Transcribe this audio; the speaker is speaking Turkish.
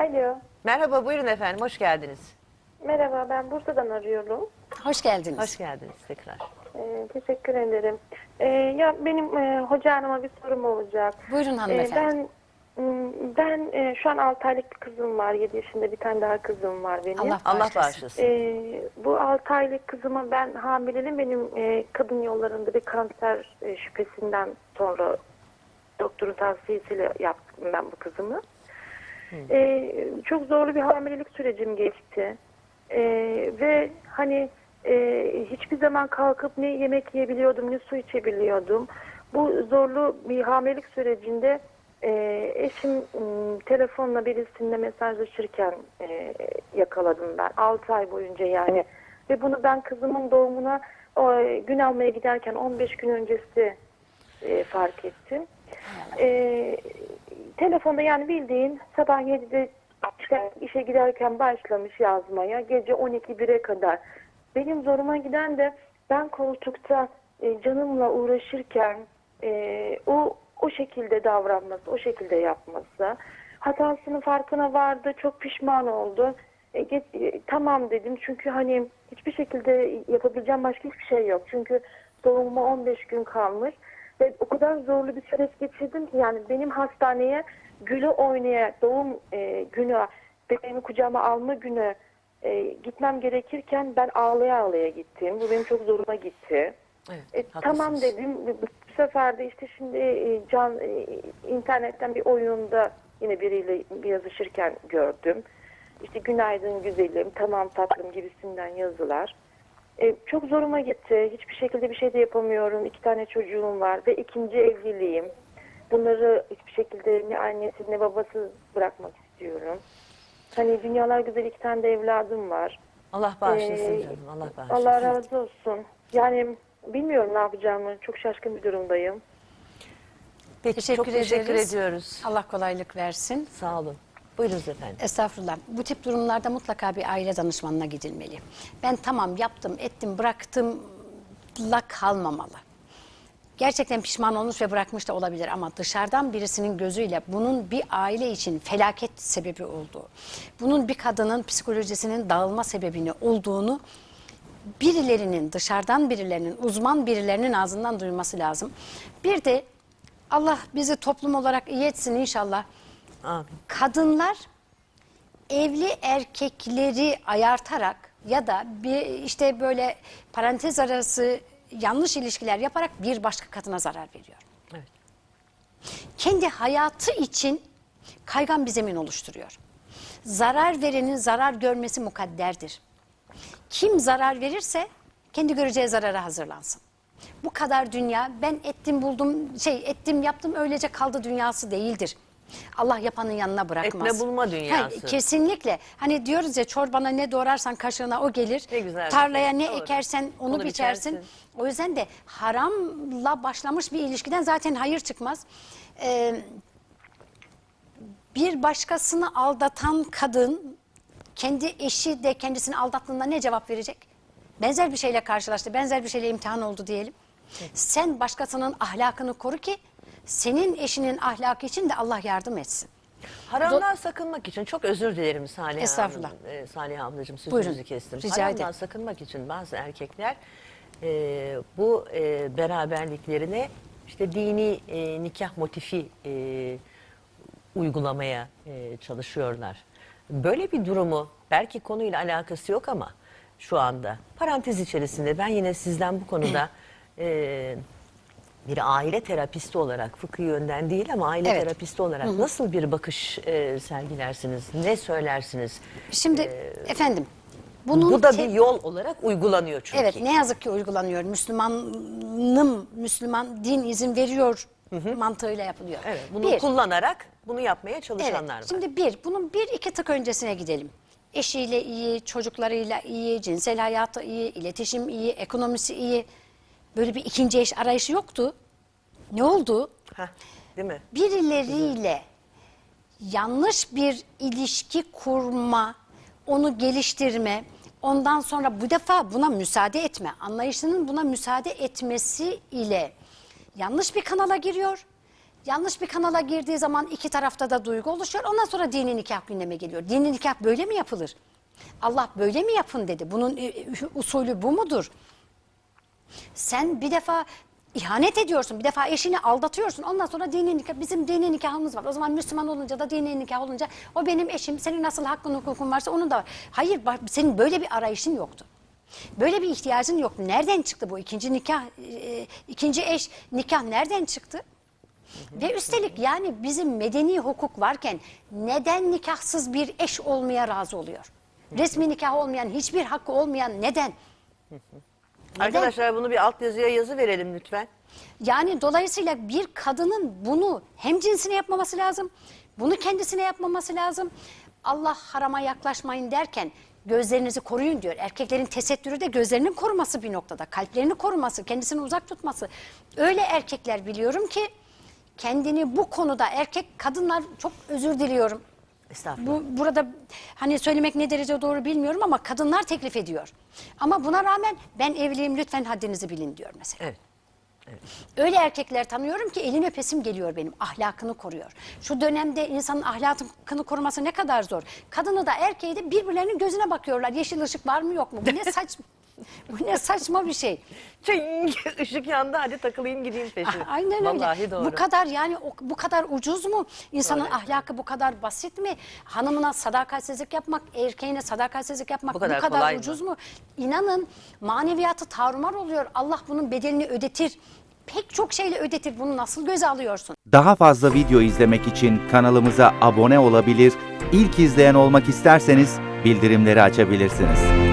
Alo. Merhaba buyurun efendim hoş geldiniz. Merhaba ben Bursa'dan arıyorum. Hoş geldiniz. Hoş geldiniz tekrar. Ee, teşekkür ederim. Ee, ya benim e, hoca hanıma bir sorum olacak. Buyurun Ee, hanımefendi. ben m, ben e, şu an 6 aylık bir kızım var. 7 yaşında bir tane daha kızım var benim. Allah Allah bağışlasın. Ee, bu 6 aylık kızıma ben hamileliğim benim e, kadın yollarında bir kanser e, şüphesinden sonra doktorun tavsiyesiyle yaptım ben bu kızımı. Ee, çok zorlu bir hamilelik sürecim geçti. Ee, ve hani e, hiçbir zaman kalkıp ne yemek yiyebiliyordum ne su içebiliyordum. Bu zorlu bir hamilelik sürecinde e, eşim m, telefonla birisiyle mesajlaşırken e, yakaladım ben 6 ay boyunca yani. Ve bunu ben kızımın doğumuna o, e, gün almaya giderken 15 gün öncesi e, fark ettim. E, telefonda yani bildiğin sabah 7'de işte işe giderken başlamış yazmaya gece 12-1'e kadar. Benim zoruma giden de ben koltukta e, canımla uğraşırken e, o o şekilde davranması, o şekilde yapması. Hatasının farkına vardı, çok pişman oldu. E, ge- e, tamam dedim çünkü hani hiçbir şekilde yapabileceğim başka hiçbir şey yok. Çünkü doğumuma 15 gün kalmış ve o kadar zorlu bir süreç geçirdim ki yani benim hastaneye gülü oynaya doğum e, günü bebeğimi kucağıma alma günü e, gitmem gerekirken ben ağlaya ağlaya gittim. Bu benim çok zoruma gitti. Evet, E, tamam dedim. Bu sefer de işte şimdi e, can e, internetten bir oyunda yine biriyle bir yazışırken gördüm. İşte günaydın güzelim, tamam tatlım gibisinden yazılar. E, çok zoruma gitti. Hiçbir şekilde bir şey de yapamıyorum. İki tane çocuğum var ve ikinci evliliğim. Bunları hiçbir şekilde ne annesi ne babası bırakmak istiyorum. Hani dünyalar güzel iki tane de evladım var. Allah bağışlasın Ee, canım Allah bağışlasın. Allah razı olsun. Yani bilmiyorum ne yapacağımı. Çok şaşkın bir durumdayım. Peki, Teşekkür çok teşekkür ediyoruz. Allah kolaylık versin. Sağ olun. Buyurunuz efendim. Estağfurullah. Bu tip durumlarda mutlaka bir aile danışmanına gidilmeli. Ben tamam yaptım, ettim, bıraktım la kalmamalı. Gerçekten pişman olmuş ve bırakmış da olabilir ama dışarıdan birisinin gözüyle bunun bir aile için felaket sebebi olduğu, bunun bir kadının psikolojisinin dağılma sebebini olduğunu birilerinin dışarıdan birilerinin uzman birilerinin ağzından duyması lazım. Bir de Allah bizi toplum olarak iyi etsin inşallah. Amin. Kadınlar evli erkekleri ayartarak ya da bir işte böyle parantez arası yanlış ilişkiler yaparak bir başka kadına zarar veriyor. Evet. Kendi hayatı için kaygan bir zemin oluşturuyor. Zarar verenin zarar görmesi mukadderdir. Kim zarar verirse kendi göreceği zarara hazırlansın. Bu kadar dünya ben ettim buldum şey ettim yaptım öylece kaldı dünyası değildir. Allah yapanın yanına bırakmaz. Etme bulma dünyası. kesinlikle. Hani diyoruz ya çorbana ne doğrarsan kaşığına o gelir. Ne güzel bir Tarlaya şey. ne Doğru. ekersen onu, Onu biçersin. biçersin. O yüzden de haramla başlamış bir ilişkiden zaten hayır çıkmaz. Ee, bir başkasını aldatan kadın kendi eşi de kendisini aldattığında ne cevap verecek? Benzer bir şeyle karşılaştı, benzer bir şeyle imtihan oldu diyelim. Sen başkasının ahlakını koru ki senin eşinin ahlakı için de Allah yardım etsin. Haramdan sakınmak için çok özür dilerim Salih Estağfurullah. Hanım. E, Salih ablacığım Buyurun, sözünüzü kestim. rica Haramdan ederim. sakınmak için bazı erkekler e, bu e, beraberliklerine işte dini e, nikah motifi e, uygulamaya e, çalışıyorlar. Böyle bir durumu belki konuyla alakası yok ama şu anda parantez içerisinde ben yine sizden bu konuda e, bir aile terapisti olarak fıkıh yönden değil ama aile Evet. terapisti olarak nasıl bir bakış e, sergilersiniz? Ne söylersiniz? Şimdi efendim bunun bu da bir yol olarak uygulanıyor çünkü. Evet ne yazık ki uygulanıyor. Müslümanım, Müslüman din izin veriyor mantığıyla yapılıyor. Evet, bunu Bir, kullanarak bunu yapmaya evet, çalışanlar var. Şimdi bir, bunun bir iki tık öncesine gidelim. Eşiyle iyi, çocuklarıyla iyi, cinsel hayatı iyi, iletişim iyi, ekonomisi iyi. Böyle bir ikinci eş arayışı yoktu. Ne oldu? Heh, değil mi? birileriyle yanlış bir ilişki kurma, onu geliştirme, ondan sonra bu defa buna müsaade etme, anlayışının buna müsaade etmesi ile yanlış bir kanala giriyor Yanlış bir kanala girdiği zaman iki tarafta da duygu oluşuyor. Ondan sonra dini nikah gündeme geliyor. Dini nikah böyle mi yapılır? Allah böyle mi yapın dedi. Bunun e, e, usulü bu mudur? Sen bir defa ihanet ediyorsun. Bir defa eşini aldatıyorsun. Ondan sonra dini nikah, bizim dini nikahımız var. O zaman Müslüman olunca da dini nikah olunca o benim eşim. Senin nasıl hakkın hukukun varsa onun da var. Hayır senin böyle bir arayışın yoktu. Böyle bir ihtiyacın yok. Nereden çıktı bu ikinci nikah, e, ikinci eş nikah nereden çıktı? Ve üstelik yani bizim medeni hukuk varken neden nikahsız bir eş olmaya razı oluyor? Resmi nikah olmayan, hiçbir hakkı olmayan neden? Neden? Arkadaşlar bunu bir altyazıya yazı verelim lütfen. Yani dolayısıyla bir kadının bunu hem cinsine yapmaması lazım, bunu kendisine yapmaması lazım. Allah harama yaklaşmayın derken gözlerinizi koruyun diyor. Erkeklerin tesettürü de gözlerinin koruması bir noktada. Kalplerini koruması, kendisini uzak tutması. Öyle erkekler biliyorum ki kendini bu konuda erkek kadınlar çok özür diliyorum. Estağfurullah. Bu burada hani söylemek ne derece doğru bilmiyorum ama kadınlar teklif ediyor. Ama buna rağmen ben evliyim lütfen haddinizi bilin diyor mesela. Evet. Öyle erkekler tanıyorum ki elin öpesim geliyor benim. Ahlakını koruyor. Şu dönemde insanın ahlakını koruması ne kadar zor. Kadını da erkeği de birbirlerinin gözüne bakıyorlar. Yeşil ışık var mı yok mu? Bu ne saçma. Bu ne saçma bir şey. Çing, ışık yandı hadi takılayım gideyim peşine. Aynen öyle. Vallahi doğru. Bu kadar yani o- bu kadar ucuz mu? İnsanın Öyle. ahlakı bu kadar basit mi? Hanımına sadakatsizlik yapmak, erkeğine sadakatsizlik yapmak Bu bu kadar kadar, kolay mı? ucuz mu? İnanın maneviyatı tarumar oluyor. Allah bunun bedelini ödetir. Pek çok şeyle ödetir. Bunu nasıl göze alıyorsun? Daha fazla video izlemek için kanalımıza abone olabilir, ilk izleyen olmak isterseniz bildirimleri açabilirsiniz.